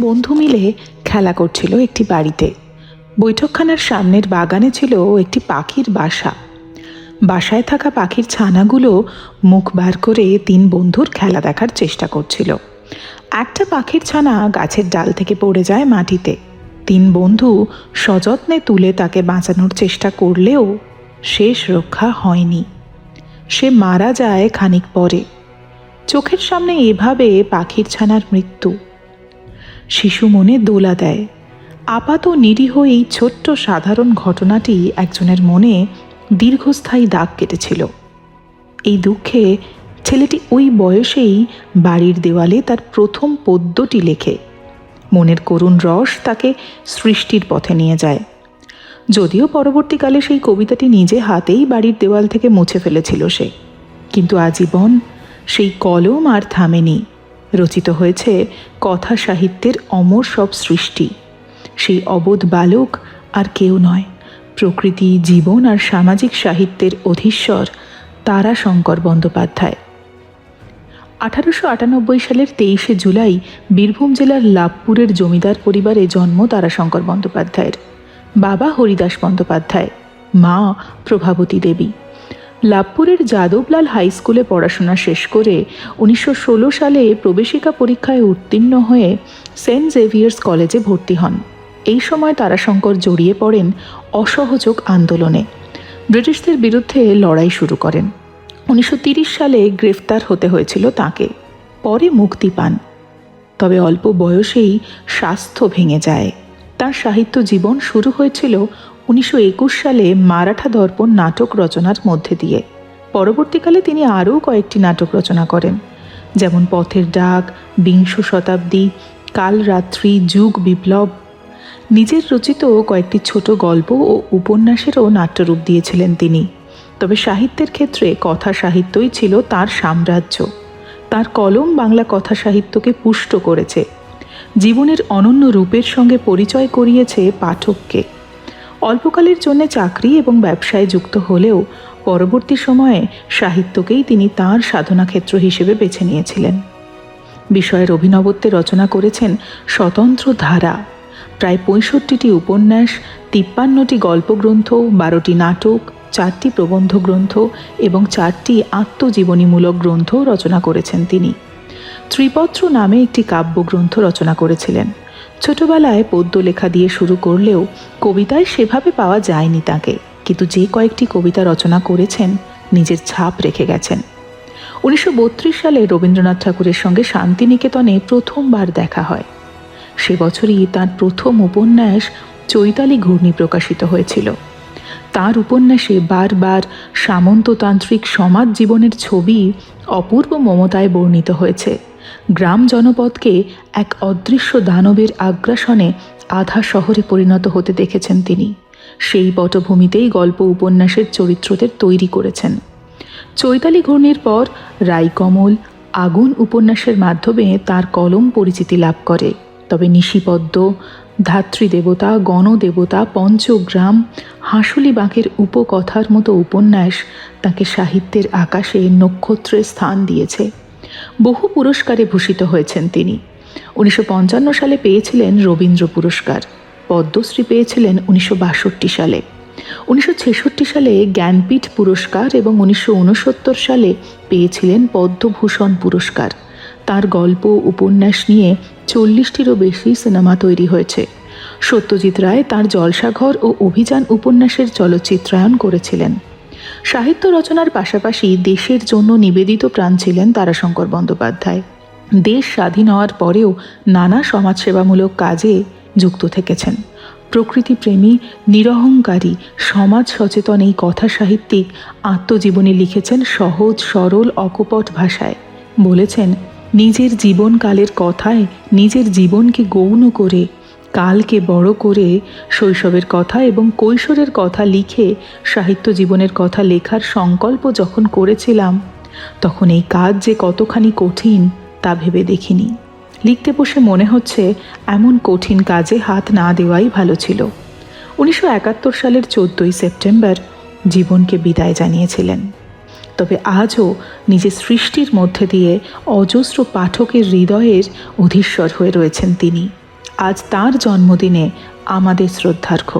বন্ধু মিলে খেলা করছিল একটি বাড়িতে। বৈঠকখানার সামনের বাগানে ছিল একটি পাখির বাসা। বাসায় থাকা পাখির ছানাগুলো মুখ বার করে তিন বন্ধুর খেলা দেখার চেষ্টা করছিল। একটা পাখির ছানা গাছের ডাল থেকে পড়ে যায় মাটিতে। তিন বন্ধু সযত্নে তুলে তাকে বাঁচানোর চেষ্টা করলেও শেষ রক্ষা হয়নি। সে মারা যায় খানিক পরে। চোখের সামনে এভাবে পাখির ছানার মৃত্যু। শিশু মনে দোলা দেয়। আপাত নিরীহ এই ছোট্ট সাধারণ ঘটনাটি একজনের মনে দীর্ঘস্থায়ী দাগ কেটেছিল। এই দুঃখে ছেলেটি ওই বয়সেই বাড়ির দেওয়ালে তার প্রথম পদ্যটি লেখে। মনের করুণ রস তাকে সৃষ্টির পথে নিয়ে যায়। যদিও পরবর্তীকালে সেই কবিতাটি নিজে হাতেই বাড়ির দেওয়াল থেকে মুছে ফেলেছিল সে। কিন্তু আজীবন সেই কলম আর থামেনি। রচিত হয়েছে কথা সাহিত্যের অমর সব সৃষ্টি। সেই অবোধ বালক আর কেউ নয়। প্রকৃতি, জীবন আর সামাজিক সাহিত্যের অধীশ্বর তারাশঙ্কর বন্দ্যোপাধ্যায়। আঠারোশো আটানব্বই সালের তেইশে জুলাই বীরভূম জেলার লাভপুরের জমিদার পরিবারে জন্ম তারাশঙ্কর বন্দ্যোপাধ্যায়ের। বাবা হরিদাস বন্দ্যোপাধ্যায়, মা প্রভাবতী দেবী। লাভপুরের যাদবলাল হাই স্কুলে পড়াশোনা শেষ করে উনিশশো ষোলো সালে প্রবেশিকা পরীক্ষায় উত্তীর্ণ হয়ে সেন্ট জেভিয়ার্স কলেজে ভর্তি হন। এই সময় তারাশঙ্কর জড়িয়ে পড়েন অসহযোগ আন্দোলনে। ব্রিটিশদের বিরুদ্ধে লড়াই শুরু করেন। উনিশশো সালে গ্রেফতার হতে হয়েছিল তাকে। পরে মুক্তি পান। তবে অল্প বয়সেই স্বাস্থ্য ভেঙে যায়। তার সাহিত্য জীবন শুরু হয়েছিল উনিশশো একুশ সালে মারাঠা দর্পণ নাটক রচনার মধ্যে দিয়ে। পরবর্তীকালে তিনি আরও কয়েকটি নাটক রচনা করেন, যেমন পথের ডাক, বিংশ শতাব্দী, কাল রাত্রি, যুগ বিপ্লব। নিজের রচিত কয়েকটি ছোট গল্প ও উপন্যাসেরও নাট্যরূপ দিয়েছিলেন তিনি। তবে সাহিত্যের ক্ষেত্রে কথা সাহিত্যই ছিল তার সাম্রাজ্য। তার কলম বাংলা কথা সাহিত্যকে পুষ্ট করেছে। জীবনের অনন্য রূপের সঙ্গে পরিচয় করিয়েছে পাঠককে। অল্পকালের জন্য চাকরি এবং ব্যবসায় যুক্ত হলেও পরবর্তী সময়ে সাহিত্যকেই তিনি তাঁর সাধনাক্ষেত্র হিসেবে বেছে নিয়েছিলেন। বিষয়ের অভিনবত্বে রচনা করেছেন স্বতন্ত্র ধারা, প্রায় পঁয়ষট্টিটি উপন্যাস, তিপ্পান্নটি গল্পগ্রন্থ, বারোটি নাটক, চারটি প্রবন্ধ গ্রন্থ এবং চারটি আত্মজীবনীমূলক গ্রন্থ রচনা করেছেন তিনি। ত্রিপত্র নামে একটি কাব্যগ্রন্থ রচনা করেছিলেন। ছোটবেলায় পদ্য লেখা দিয়ে শুরু করলেও কবিতায় সেভাবে পাওয়া যায়নি তাকে। কিন্তু যে কয়েকটি কবিতা রচনা করেছেন, নিজের ছাপ রেখে গেছেন। উনিশশো বত্রিশ সালে রবীন্দ্রনাথ ঠাকুরের সঙ্গে শান্তিনিকেতনে প্রথমবার দেখা হয়। সে বছরই তার প্রথম উপন্যাস চৈতালি ঘূর্ণি প্রকাশিত হয়েছিল। তার উপন্যাসে বারবার সামন্ততান্ত্রিক সমাজ জীবনের ছবি অপূর্ব মমতায় বর্ণিত হয়েছে। গ্রাম জনপদকে এক অদৃশ্য দানবের আগ্রাসনে আধা শহরে পরিণত হতে দেখেছেন তিনি। সেই পটভূমিতেই গল্প উপন্যাসের চরিত্রদের তৈরি করেছেন। চৈতালি ঘূর্ণির পর রাইকমল আগুন উপন্যাসের মাধ্যমে তার কলম পরিচিতি লাভ করে। তবে নিশিপদ্ম, ধাত্রীদেবতা, গণদেবতা, পঞ্চগ্রাম, হাঁসুলি বাঁকের উপকথার মতো উপন্যাস তাকে সাহিত্যের আকাশে নক্ষত্রের স্থান দিয়েছে। বহু পুরস্কারে ভূষিত হয়েছেন তিনি। উনিশশো পঞ্চান্ন সালে পেয়েছিলেন রবীন্দ্র পুরস্কার। পদ্মশ্রী পেয়েছিলেন উনিশশো বাষট্টি সালে। উনিশশো ছেষট্টি সালে জ্ঞানপীঠ পুরস্কার এবং উনিশশো ঊনসত্তর সালে পেয়েছিলেন পদ্মভূষণ পুরস্কার। তার গল্প, উপন্যাস নিয়ে চল্লিশটিরও বেশি সিনেমা তৈরি হয়েছে। সত্যজিৎ রায় তার জলসাঘর ও অভিযান উপন্যাসের চলচ্চিত্রায়ন করেছিলেন। সাহিত্য রচনার পাশাপাশি দেশের জন্য নিবেদিত প্রাণ ছিলেন তারাশঙ্কর বন্দ্যোপাধ্যায়। দেশ স্বাধীন হওয়ার পরেও নানা সমাজসেবামূলক কাজে যুক্ত থেকেছেন। প্রকৃতিপ্রেমী, নিরহংকারী, সমাজ সচেতন এই কথা সাহিত্যিক আত্মজীবনী লিখেছেন সহজ, সরল, অকপট ভাষায়। বলেছেন, নিজের জীবনকালের কথায় নিজের জীবনকে গৌণ করে কালকে বড় করে শৈশবের কথা এবং কৈশোরের কথা লিখে সাহিত্য জীবনের কথা লেখার সংকল্প যখন করেছিলাম, তখন এই কাজ যে কতখানি কঠিন তা ভেবে দেখিনি। লিখতে বসে মনে হচ্ছে এমন কঠিন কাজে হাত না দেওয়াই ভালো ছিল। উনিশশো একাত্তর সালের চোদ্দোই সেপ্টেম্বর জীবনকে বিদায় জানিয়েছিলেন। তবে আজও নিজের সৃষ্টির মধ্যে দিয়ে অজস্র পাঠকের হৃদয়ের অধীশ্বর হয়ে রয়েছেন তিনি। আজ তার জন্মদিনে আমাদের শ্রদ্ধার্ঘ্য।